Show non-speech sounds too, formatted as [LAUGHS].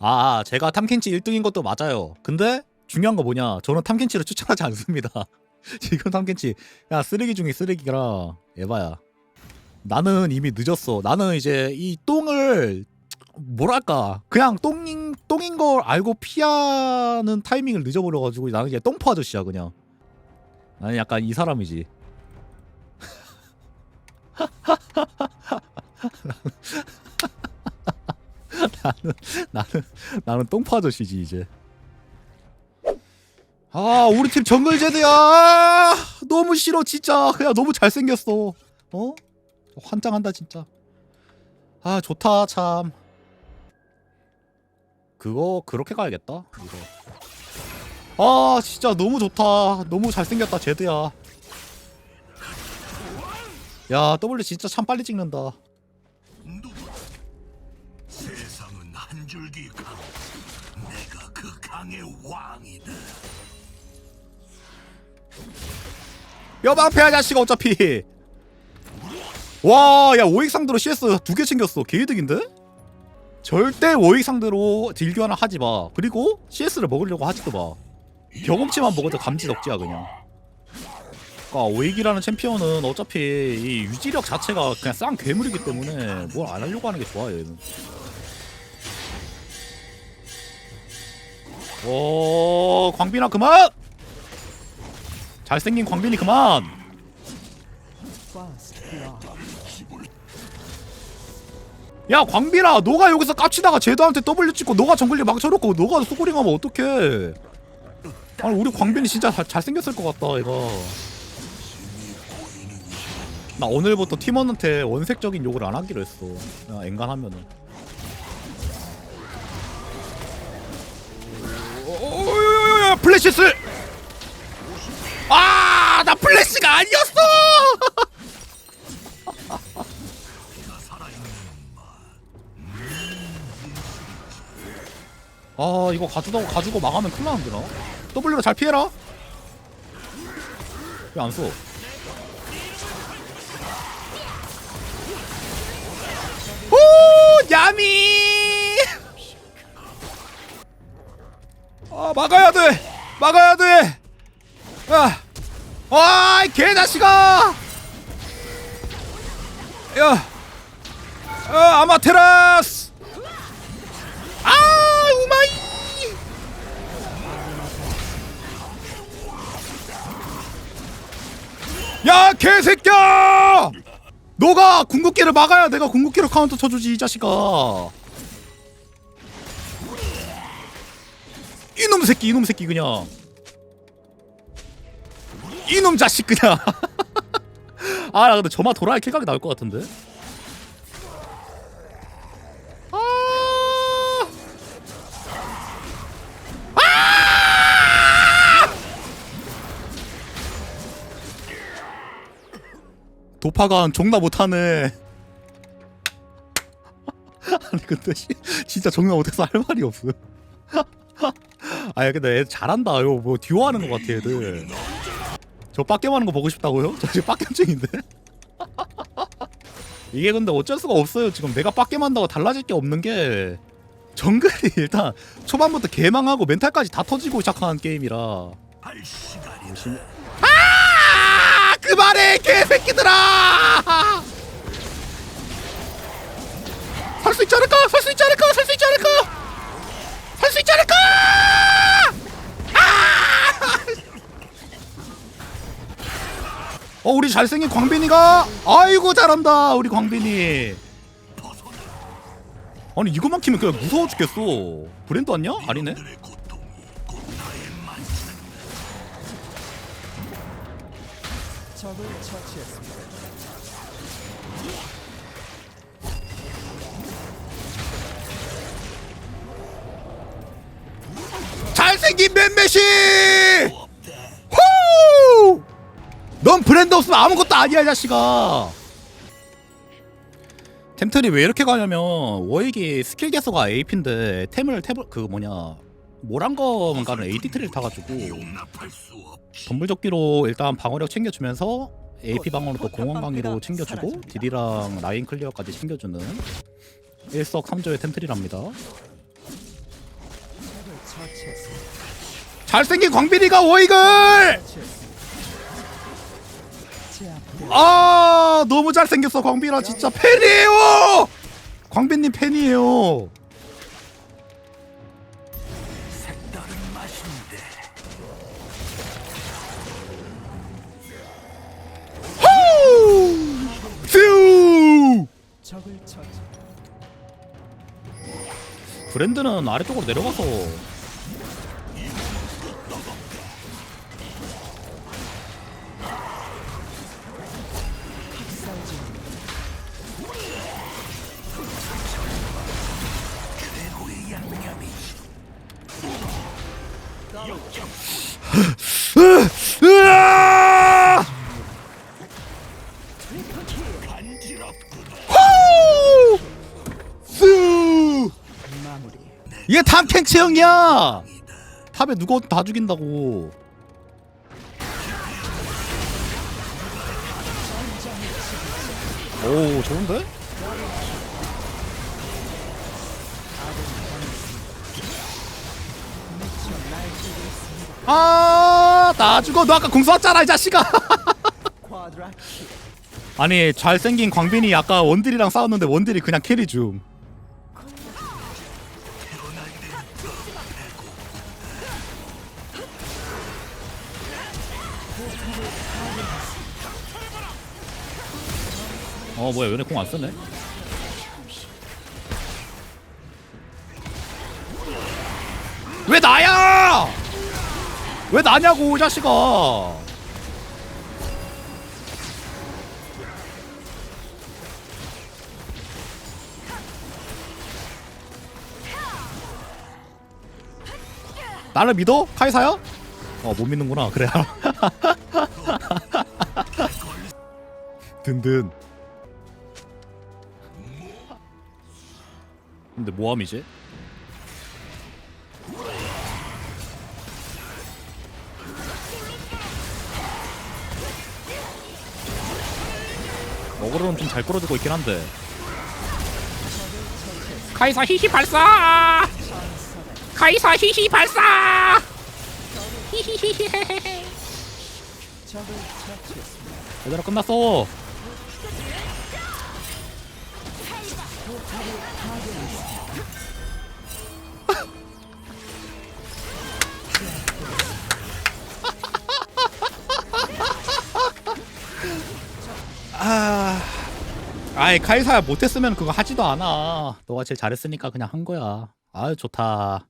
아 제가 탐켄치 1등인 것도 맞아요. 근데 중요한 거 뭐냐? 저는 탐켄치를 추천하지 않습니다. [LAUGHS] 지금 탐켄치 야 쓰레기 중에 쓰레기라. 에바야. 나는 이미 늦었어. 나는 이제 이 똥을 뭐랄까? 그냥 똥인 똥인 걸 알고 피하는 타이밍을 늦어버려가지고 나는 이제 똥포 아저씨야 그냥. 나는 약간 이 사람이지 [LAUGHS] 나는 나는 나는 똥포 아저씨지 이제. 아 우리 팀 정글 제드야! 아, 너무 싫어 진짜. 그냥 너무 잘생겼어. 어? 환장한다 진짜. 아 좋다 참. 그거 그렇게 가야겠다 이거. 아 진짜 너무 좋다. 너무 잘생겼다 제드야. 야 W 진짜 참 빨리 찍는다 줄기 강. 내가 그 강의 왕이다. 여방패 아저씨가 어차피 와야 5익 상대로 CS 두 개 챙겼어 개이득인데? 절대 5익 상대로 딜 교환을 하지 마 그리고 CS를 먹으려고 하지도 마 경험치만 먹어도 감지 덕지야 그냥 그러니까 5익이라는 챔피언은 어차피 이 유지력 자체가 그냥 쌍 괴물이기 때문에 뭘 안 하려고 하는 게 좋아 얘는 오 광빈아 그만! 잘생긴 광빈이 그만! 야 광빈아 너가 여기서 깝치다가 제도한테 W 찍고 너가 정글리 망쳐놓고 너가 소고링하면 어떡해 아니 우리 광빈이 진짜 잘, 잘생겼을 것 같다 얘가 나 오늘부터 팀원한테 원색적인 욕을 안 하기로 했어 그냥 엔간하면은 플래시스 아나 플래시가 아니었어. [LAUGHS] 아 이거 가져다 가지고 망하면 큰일 나는데 나? W로 잘 피해라. 왜 안 써? 오 야미! 아 막아야 돼 막아야 돼. 야, 아이 개자식아 야, 아 아마테라스. 아 우마이. 야 개새끼야. 너가 궁극기를 막아야 내가 궁극기로 카운터 쳐주지 이 자식아 이놈 새끼 이놈 새끼 그냥. 이놈 자식 그냥. [LAUGHS] 아 나 근데 저만 돌아야 킬각이 나올 것 같은데. 아! 도파관 존나 못하네. [LAUGHS] 아니 근데 씨, 진짜 존나 못해서 할 말이 없어. [LAUGHS] 아니 근데 애 잘한다. 이거 뭐 듀오 하는 것 같아 애들. 저 빡겜 하는 거 보고 싶다고요? [LAUGHS] 저 지금 빡겜증인데. [LAUGHS] 이게 근데 어쩔 수가 없어요. 지금 내가 빡겜 한다고 달라질 게 없는 게 정글이 [LAUGHS] 일단 초반부터 개망하고 멘탈까지 다 터지고 시작하는 게임이라. 할 시간이다. 아 그만해 개새끼들아 살 수 있지 않을까 살 수 있지 않을까 살 수 있지 않을까 살 수 있지 않을까 아! 어 우리 잘생긴 광빈이가 아이고 잘한다 우리 광빈이 아니 이거만 키면 그냥 무서워 죽겠어 브랜드 왔냐? 아니네. 잘생긴 맴매시 후! 넌 브랜드 없으면 아무것도 아니야 이 자식아 템틀이 왜 이렇게 가냐면 워익이 스킬 개수가 AP인데 템을 탭을 그 뭐냐 모란 거만 가는 AD 트리를 타가지고. 덤불적기로 일단 방어력 챙겨주면서 AP 방어로 또 공원 강의로 챙겨주고 딜이랑 라인 클리어까지 챙겨주는 일석삼조의 처치했습니다. 잘생긴 광빈이가 오이글 아 너무 잘생겼어 광빈아. 진짜 팬이에요! 광빈님 팬이에요. 브랜드는 아래쪽으로 내려가서 이게 탐탱 체형이야! 탑에 누구 다 죽인다고. 오 좋은데? 아, 나 죽어. 너 아까 궁 쐈잖아, 이 자식아. [LAUGHS] 아니, 잘생긴 광빈이 아까 원딜이랑 싸웠는데 원딜이 그냥 캐리 중. 어, 뭐야, 얘네 공안 쓰네? 왜 나야! 왜 나냐고, 이 자식아! 나를 믿어? 카이사야? 어, 못 믿는구나. 그래. [LAUGHS] 든든. 근데 뭐함이지? 어그로는 좀 잘 끌어주고 있긴 한데. 카이사 히히 발사! 카이사 히히 발사! 히히히히헤헤. 처치했습니다. 얘들아 끝났어. 아이 카이사 못했으면 그거 하지도 않아. 너가 제일 잘했으니까 그냥 한 거야. 아유 좋다.